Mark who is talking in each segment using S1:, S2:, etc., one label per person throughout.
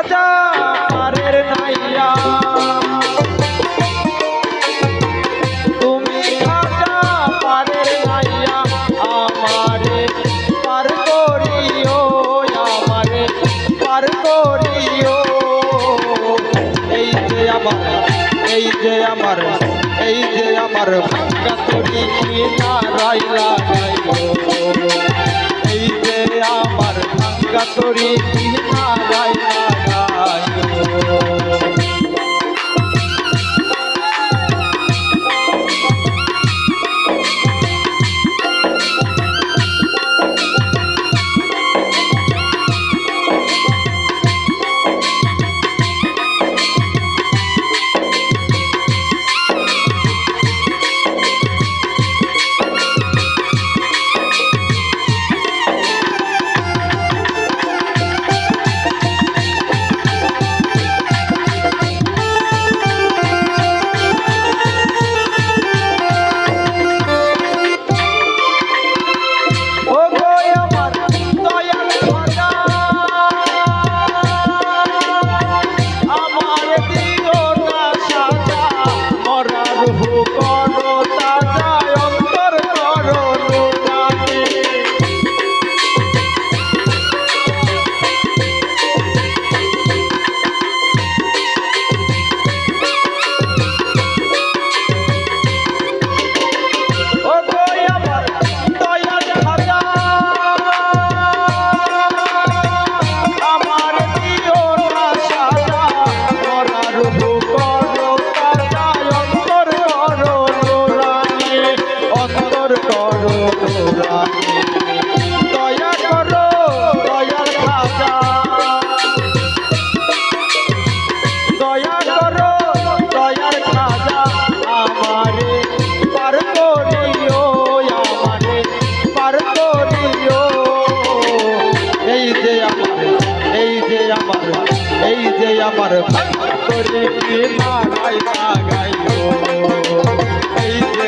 S1: খাজা পারের নাইয়া তুমি খাজা পারের নাইয়া আমারে পার করিও এই যে আমার, এই যে আমার, এই যে আমার ভাঙ্গা তরি এই যে আমার ভাঙ্গা তরি লাগাইও ও আমার করে কি মারাই লাগাইও এই যে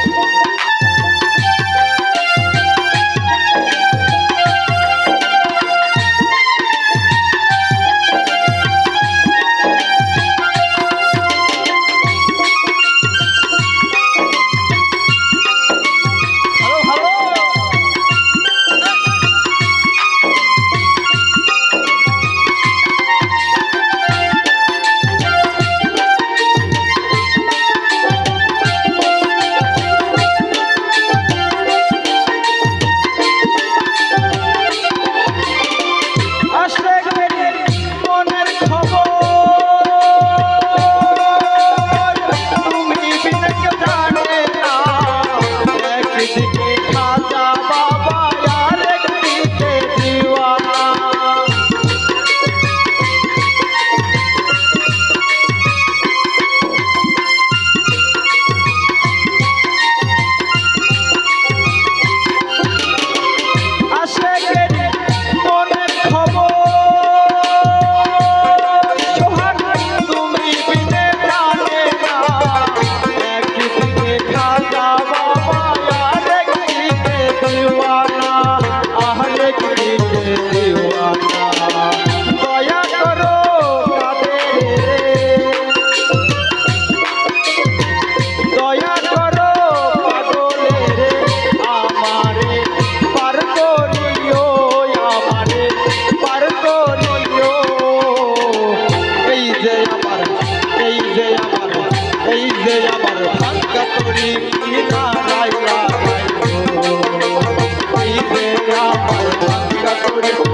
S1: ভাঙ্গা তরি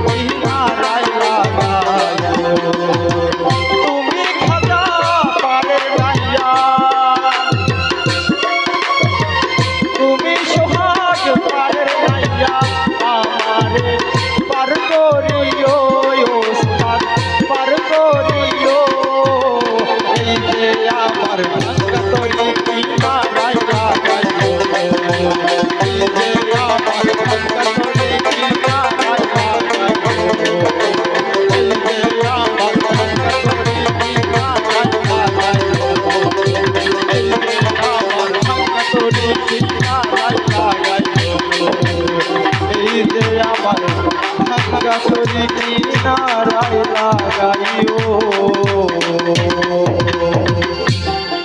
S1: এই যে